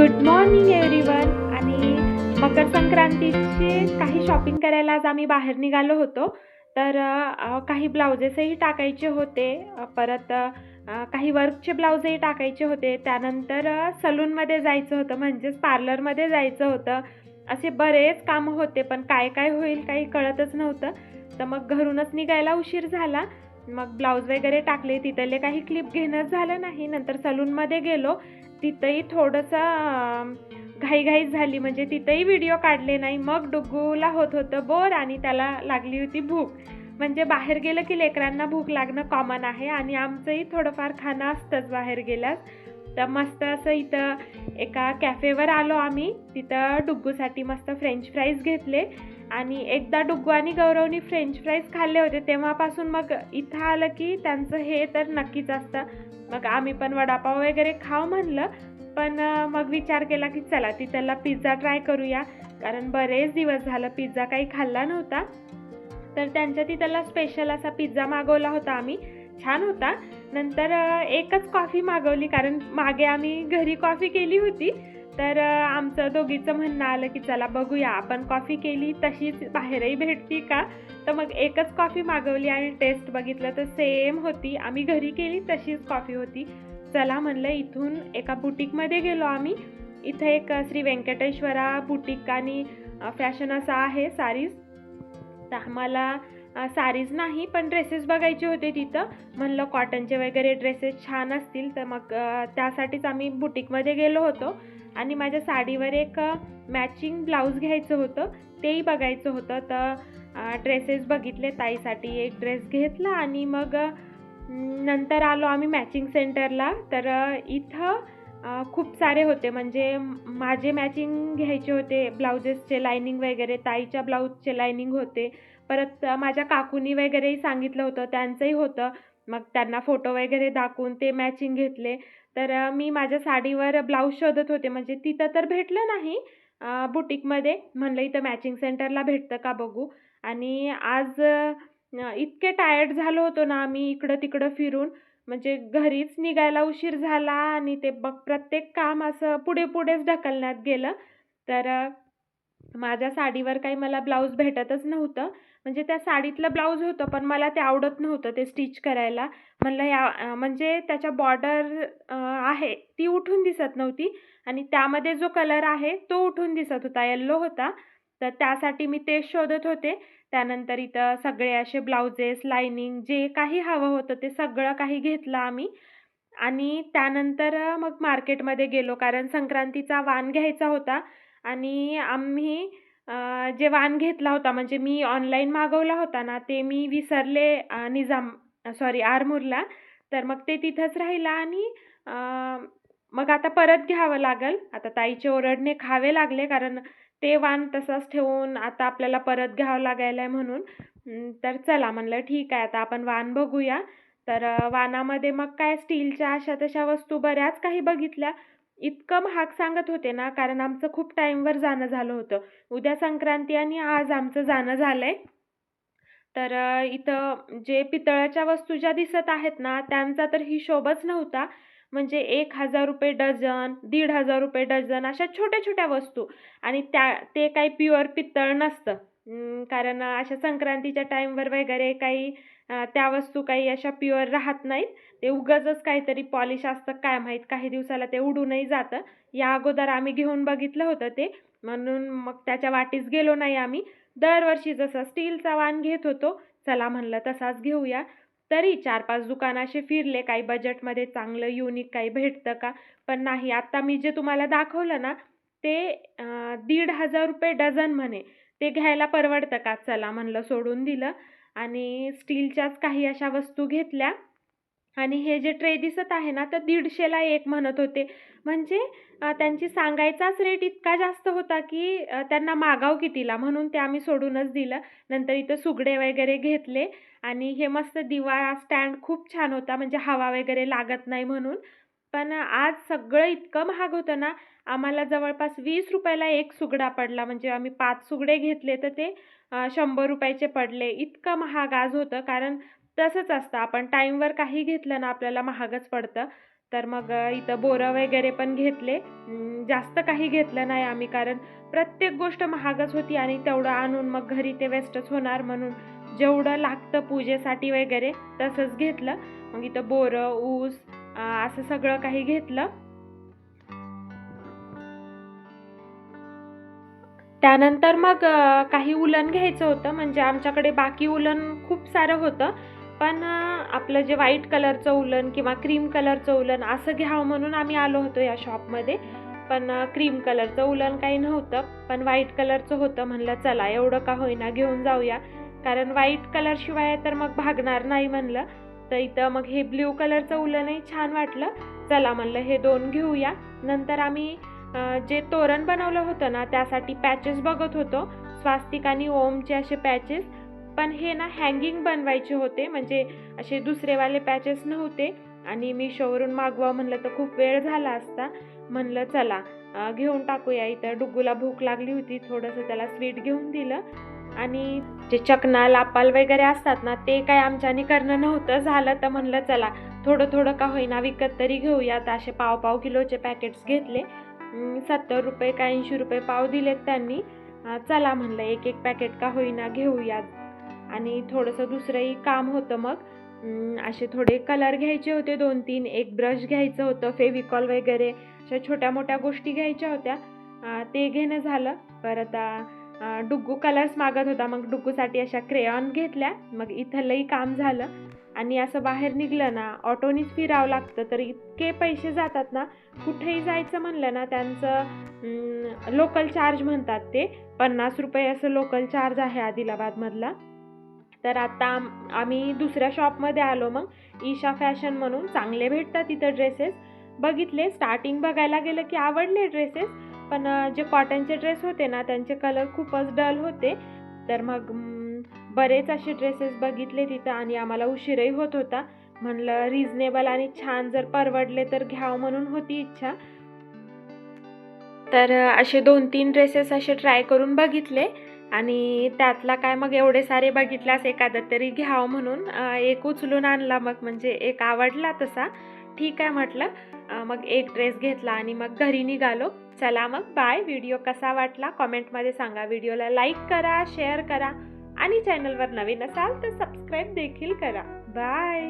Good morning everyone आणि मकर संक्रांतीची काही shopping करायला आज आम्ही बाहेर निघालो होतो. तर काही ब्लाउजेसही टाकायचे होते. परत काही वर्कचे ब्लाऊजही टाकायचे होते. त्यानंतर सलूनमध्ये जायचं होतं म्हणजेच पार्लरमध्ये जायचं होतं. असे बरेच कामं होते पण काय काय होईल काही कळतच नव्हतं. तर मग घरूनच निघायला उशीर झाला. मग ब्लाऊज वगैरे टाकले. तिथले काही क्लिप घेणंच झालं नाही. नंतर सलूनमध्ये गेलो. तिथंही थोडंसं घाईघाई झाली. म्हणजे तिथंही व्हिडिओ काढले नाही. मग डुग्गूला होत होतं बोर आणि त्याला लागली होती भूक. म्हणजे बाहेर गेलं की लेकरांना भूक लागणं कॉमन आहे आणि आमचंही थोडंफार खाणं असतंच बाहेर गेल्यास. तर मस्त असं इथं एका कॅफेवर आलो आम्ही. तिथं डुग्गूसाठी मस्त फ्रेंच फ्राईज घेतले. आणि एकदा डुग्गू आणि गौरवनी फ्रेंच फ्राईज खाल्ले होते. तेव्हापासून मग इथं आलं की त्यांचं हे तर नक्कीच असतं. मग आम्ही पण वडापाव वगैरे खाऊ म्हणलं पण मग विचार केला की चला तिथला पिझ्झा ट्राय करूया. कारण बरेच दिवस झालं पिझ्झा काही खाल्ला नव्हता. तर त्यांच्या तिथला स्पेशल असा पिझ्झा मागवला होता आम्ही. छान होता. नंतर एकच कॉफी मागवली कारण मागे आम्ही घरी कॉफी केली होती. तर आमचं दोघीचं म्हणणं आलं की चला बघूया आपण कॉफी केली तशीच बाहेरही भेटती का? तर मग एकच कॉफी मागवली आणि टेस्ट बघितलं तर सेम होती. आम्ही घरी केली तशीच कॉफी होती. चला म्हणलं इथून एका बुटीकमध्ये गेलो आम्ही. इथं एक श्री व्यंकटेश्वरा बुटीक आणि फॅशन असा आहे सारीज. तर आम्हाला सारीज नाही पण ड्रेसेस बघायचे होते तिथं. म्हणलं कॉटनचे वगैरे ड्रेसेस छान असतील तर मग त्यासाठीच आम्ही बुटीकमध्ये गेलो होतो. आणि माझ्या साडीवर एक मॅचिंग ब्लाऊज घ्यायचं होतं. तेही बघायचं होतं. तर ड्रेसेस बघितले ताईसाठी. एक ड्रेस घेतला आणि मग नंतर आलो आम्ही मॅचिंग सेंटरला तर इथं खूप सारे होते. म्हणजे माझे मॅचिंग घ्यायचे होते. ब्लाउजेसचे लायनिंग वगैरे ताईच्या ब्लाऊजचे लायनिंग होते. परत माझ्या काकूनी वगैरेही सांगितलं होतं. त्यांचंही होतं. मग त्यांना फोटो वगैरे दाखवून ते मॅचिंग घेतले. तर मी माझ्या साडीवर ब्लाऊज शोधत होते. म्हणजे तिथं तर भेटलं नाही बुटीकमध्ये. म्हणलं इथं मॅचिंग सेंटरला भेटतं का बघू? आणि आज इतके टायर्ड झालो होतो ना आम्ही इकडं तिकडं फिरून. म्हणजे घरीच निघायला उशीर झाला आणि ते बघ प्रत्येक काम असं पुढे पुढेच ढकलण्यात गेलं. तर माझ्या साडीवर काही मला ब्लाऊज भेटतच नव्हतं. म्हणजे त्या साडीतलं ब्लाऊज होतं पण मला ते आवडत नव्हतं ते स्टिच करायला. म्हणलं या म्हणजे त्याच्या बॉर्डर आहे ती उठून दिसत नव्हती. आणि त्यामध्ये जो कलर आहे तो उठून दिसत होता येल्लो होता. तर त्यासाठी मी ते शोधत होते. त्यानंतर इथं सगळे असे ब्लाउजेस लाईनिंग जे काही हवं होतं ते सगळं काही घेतलं आम्ही. आणि त्यानंतर मग मार्केटमध्ये गेलो कारण संक्रांतीचा वाण घ्यायचा होता. आणि आम्ही जे वाण घेतला होता म्हणजे मी ऑनलाईन मागवला होता ना ते मी विसरले निजाम सॉरी आरमूरला. तर मग ते तिथंच राहिलं आणि मग आता परत घ्यावं लागेल. आता ताईचे ओरडणे खावे लागले कारण ते वाण तसंच ठेवून आता आपल्याला परत घ्यावं लागायला आहे म्हणून तर चला म्हणलं ठीक आहे आता आपण वाण बघूया. तर वाणामध्ये मग काय स्टीलच्या अशा तशा वस्तू बऱ्याच काही बघितल्या. इतकं महाग सांगत होते ना कारण आमचं खूप टाईमवर जाणं झालं होतं. उद्या संक्रांती आणि आज आमचं जाणं झालंय. तर इथं जे पितळाच्या वस्तू ज्या दिसत आहेत ना त्यांचा तर हिशोबच नव्हता. म्हणजे एक हजार रुपये डझन दीड हजार रुपये डझन अशा छोट्या छोट्या वस्तू. आणि त्या ते काही प्युअर पितळ नसतं. कारण अशा संक्रांतीच्या टाईमवर वगैरे काही त्या वस्तू काही अशा प्युअर राहत नाहीत. ते उगाचच काहीतरी पॉलिश असतं काय माहीत काही दिवसाला ते उडूनही जातं. या अगोदर आम्ही घेऊन बघितलं होतं ते. म्हणून मग त्याच्या वाटीस गेलो नाही आम्ही. दरवर्षी जसं स्टीलचा वाण घेत होतो चला म्हणलं तसाच घेऊया. तरी चार पाच दुकान असे फिरले काही बजेटमध्ये चांगलं युनिक काही भेटतं का? पण नाही आत्ता मी जे तुम्हाला दाखवलं ना ते दीड हजार रुपये डझन म्हणे. ते घ्यायला परवडतं का? चला म्हणलं सोडून दिलं. आणि स्टीलच्याच काही अशा वस्तू घेतल्या. आणि हे जे ट्रे दिसत आहे ना तर दीडशेला एक म्हणत होते. म्हणजे त्यांची सांगायचाच रेट इतका जास्त होता की त्यांना मागाव कितीला? म्हणून ते आम्ही सोडूनच दिलं. नंतर इथं सुगडे वगैरे घेतले. आणि हे मस्त दिवा स्टँड खूप छान होता. म्हणजे हवा वगैरे लागत नाही म्हणून. पण आज सगळं इतकं महाग होतं ना आम्हाला जवळपास वीस रुपयाला एक सुगडा पडला. म्हणजे आम्ही पाच सुगडे घेतले तर ते शंभर रुपयाचे पडले. इतकं महाग आज होतं. कारण तसंच असतं. आपण टाईमवर काही घेतलं ना आपल्याला महागच पडतं. तर मग इथं बोरं वगैरे पण घेतले. जास्त काही घेतलं नाही आम्ही. कारण प्रत्येक गोष्ट महागच होती आणि तेवढं आणून मग घरी ते वेस्टच होणार म्हणून जेवढं लागतं पूजेसाठी वगैरे तसंच घेतलं. मग इथं बोरं ऊस असं सगळं काही घेतलं. त्यानंतर मग काही उलन घ्यायचं होतं. म्हणजे आमच्याकडे बाकी उलन खूप सारं होतं. पण आपलं जे व्हाईट कलरचं उलन किंवा क्रीम कलरचं उलन असं घ्यावं म्हणून आम्ही आलो होतो या शॉपमध्ये पण क्रीम कलरचं उलन काही नव्हतं. पण व्हाईट कलरचं होतं म्हणलं चला एवढं का होईना घेऊन जाऊया. कारण व्हाईट कलरशिवाय तर मग भागणार नाही म्हणलं. तर इथं मग हे ब्ल्यू कलरचं उलनही छान वाटलं. चला म्हणलं हे दोन घेऊया. नंतर आम्ही जे तोरण बनवलं होतं ना त्यासाठी पॅचेस बघत होतो. स्वास्तिक आणि ओमचे असे पॅचेस पण हे ना हँगिंग बनवायचे होते. म्हणजे असे दुसरेवाले पॅचेस नव्हते. आणि मिशोवरून मागवा म्हणलं तर खूप वेळ झाला असता. म्हणलं चला घेऊन टाकूया. इथं डुग्गूला भूक लागली होती. थोडंसं त्याला स्वीट घेऊन दिलं. आणि जे चकना लापाल वगैरे असतात ना ते काय आमच्यानी करणं नव्हतं. झालं तर म्हणलं चला थोडं थोडं का होईना विकत तरी घेऊयात असे पाव पाव किलोचे पॅकेट्स घेतले. सत्तर रुपये का ऐंशी रुपये पाव दिलेत त्यांनी. चला म्हणलं एक एक पॅकेट का होईना घेऊयात आणि थोडंसं दुसरंही काम होतं मग. असे थोडे कलर घ्यायचे होते दोन तीन. एक ब्रश घ्यायचं होतं फेविकॉल वगैरे. अशा छोट्या मोठ्या गोष्टी घ्यायच्या होत्या. ते घेणं झालं. परत डुग्गू कलर्स मागत होता. मग डुग्गूसाठी अशा क्रेयॉन घेतल्या. मग इथं लई काम झालं. आणि असं बाहेर निघलं ना ऑटोनीच फिरावं लागतं. तर इतके पैसे जातात ना कुठेही जायचं म्हणलं ना त्यांचं लोकल चार्ज म्हणतात ते. पन्नास रुपये असं लोकल चार्ज आहे आदिलाबादमधला. तर आता आम्ही दुसऱ्या शॉपमध्ये आलो. मग ईशा फॅशन म्हणून चांगले भेटतात इथं ड्रेसेस बघितले स्टार्टिंग बघायला गेलं की आवडले ड्रेसेस पण जे कॉटनचे ड्रेस होते ना त्यांचे कलर खूपच डल होते. तर मग बरेच असे ड्रेसेस बघितले तिथं आणि आम्हाला उशीरही होत होता. म्हणलं रिझनेबल आणि छान जर परवडले तर घ्यावं म्हणून होती इच्छा. तर असे दोन तीन ड्रेसेस असे ट्राय करून बघितले. आणि त्यातला काय मग एवढे सारे बघितल्यास एखादा तरी घ्यावं म्हणून एक उचलून आणला मग म्हणजे एक आवडला तसा. ठीक आहे म्हटलं. मग एक ड्रेस घेतला आणि मग घरी निघालो. चला मग बाय व्हिडिओ कसा वाटला? कॉमेंटमध्ये सांगा. व्हिडिओला लाईक करा शेअर करा. आणि चॅनलवर नवीन असाल तर सबस्क्राईब देखील करा. बाय